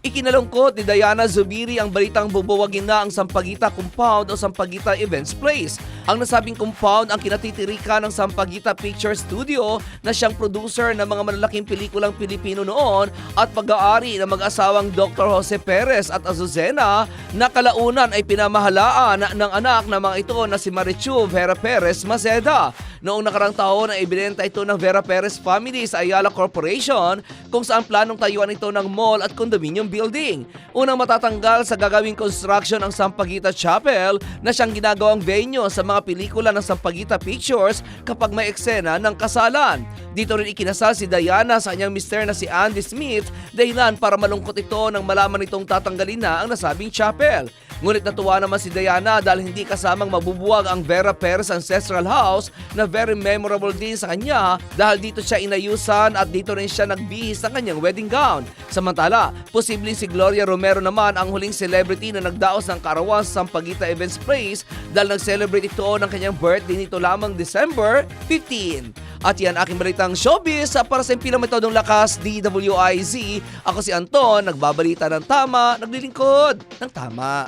Ikinalungkot ni Diana Zubiri ang balitang bubuwagin na ang Sampaguita Compound o Sampaguita Events Place. Ang nasabing compound ang kinatitirikan ng Sampaguita Picture Studio na siyang producer ng mga malalaking pelikulang Pilipino noon at pag-aari ng mag-asawang Dr. Jose Perez at Azucena na kalaunan ay pinamahalaan ng anak ng mga ito na si Marichu Vera Perez Maceda. Noong nakarang taon ay ibinenta ito ng Vera Perez family sa Ayala Corporation kung saan planong tayuan ito ng mall at condominium building. Unang matatanggal sa gagawing construction ang Sampaguita Chapel na siyang ginagawang venue sa mga pelikula ng Sampaguita Pictures kapag may eksena ng kasalan. Dito rin ikinasal si Diana sa kanyang mister na si Andy Smith dahilan para malungkot ito nang malaman nitong tatanggalin na ang nasabing chapel. Ngunit natuwa naman si Diana dahil hindi kasamang mabubuwag ang Vera Perez Ancestral House na very memorable din sa kanya dahil dito siya inayusan at dito rin siya nagbihis ng kanyang wedding gown. Samantala, posibleng si Gloria Romero naman ang huling celebrity na nagdaos ng karawan sa Sampaguita Events Place dahil nag-celebrate ito ng kanyang birthday nito lamang December 15. At yan aking balitang showbiz para sa impilang metodong lakas DWIZ. Ako si Anton, nagbabalita ng tama, naglilingkod ng tama.